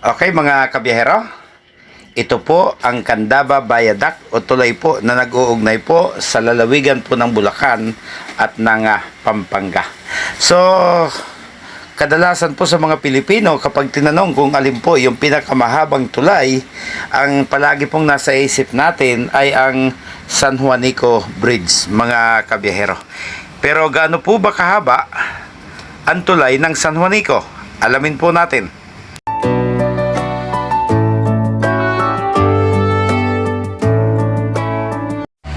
Okay mga kabiyahero, ito po ang Candaba Viaduct o tulay po na nag-uugnay po sa lalawigan po ng Bulacan at ng ah, Pampanga. So, kadalasan po sa mga Pilipino kapag tinanong kung alin po yung pinakamahabang tulay, ang palagi pong nasa isip natin ay ang San Juanico Bridge, mga kabiyahero. Pero gaano po ba kahaba ang tulay ng San Juanico? Alamin po natin.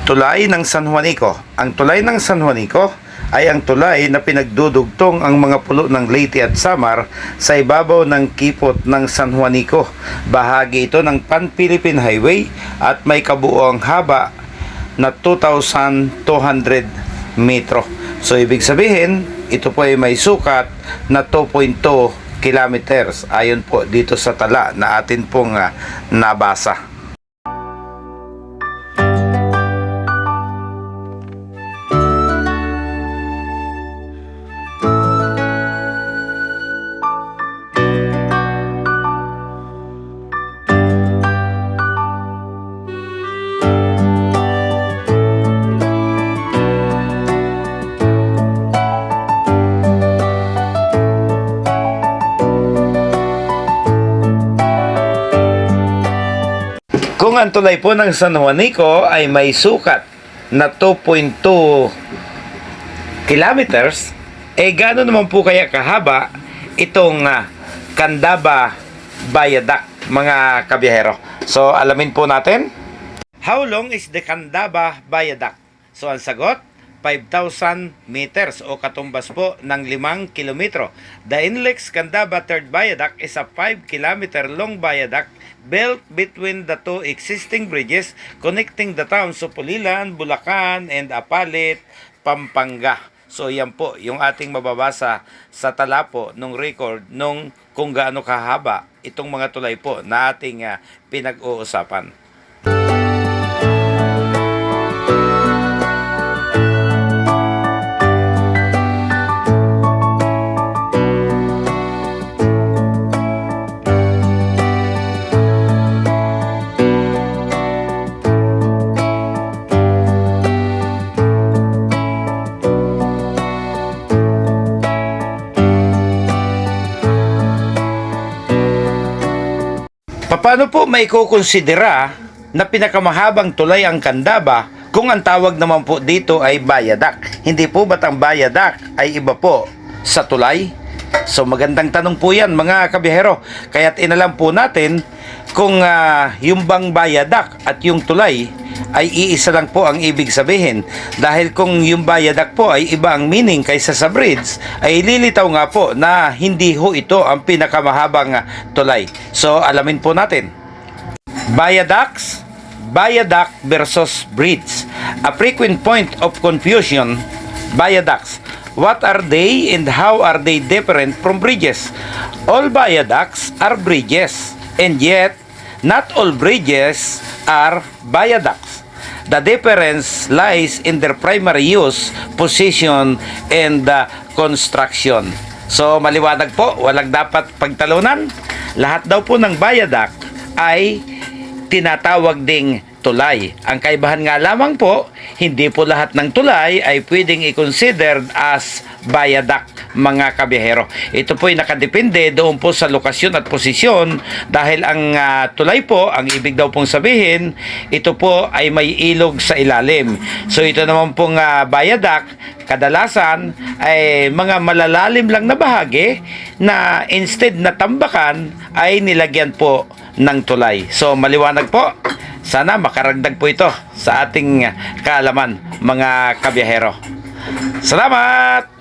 Tulay ng San Juanico. Ang tulay ng San Juanico ay ang tulay na pinagdudugtong ang mga pulo ng Leyte at Samar sa ibabaw ng kipot ng San Juanico. Bahagi ito ng Pan-Philippine Highway at may kabuoang haba na 2,200 metro. So ibig sabihin, ito po ay may sukat na 2.2 kilometers ayon po dito sa tala na atin pong ah, nabasa. Kung ang tulay po ng San Juanico ay may sukat na 2.2 kilometers, eh gano'n naman po kaya kahaba itong ah, Candaba Viaduct, mga kabiyahero. So, alamin po natin. How long is the Candaba Viaduct? So, ang sagot, 5,000 meters o katumbas po ng 5 kilometro. The Inlex Candaba Third Viaduct is a 5 kilometer long viaduct built between the two existing bridges connecting the towns of Pulilan, Bulacan, and Apalit, Pampanga. So yan po yung ating mababasa sa tala po nung record nung kung gaano kahaba itong mga tulay po na ating ah, pinag-uusapan. Paano po may kukonsidera na pinakamahabang tulay ang Candaba kung ang tawag naman po dito ay Bayadak? Hindi po ba't ang Bayadak ay iba po sa tulay? So magandang tanong po yan mga kabihero. Kaya't inalam po natin kung ah, yung bang Bayadak at yung tulay ay iisa lang po ang ibig sabihin. Dahil kung yung Bayadak po ay iba ang meaning kaysa sa bridge, ay lilitaw nga po na hindi ho ito ang pinakamahabang ah, tulay. So alamin po natin. Viaducts, viaduct versus bridge. A frequent point of confusion, viaducts. What are they and how are they different from bridges? All viaducts are bridges and yet not all bridges are viaducts. The difference lies in their primary use, position, and uh, construction. So maliwanag po, walang dapat pagtalunan. Lahat daw po ng viaduct ay tinatawag ding tulay. Ang kaibahan nga lamang po, hindi po lahat ng tulay ay pwedeng i-considered as viaduct mga kabiyahero. Ito po ay nakadepende doon po sa lokasyon at posisyon dahil ang ah, tulay po, ang ibig daw pong sabihin, ito po ay may ilog sa ilalim. So ito naman pong ah, viaduct, kadalasan ay mga malalalim lang na bahagi na instead na tambakan ay nilagyan po ng tulay. So maliwanag po. Sana makaragdag po ito sa ating kaalaman mga kabiyahero. Salamat!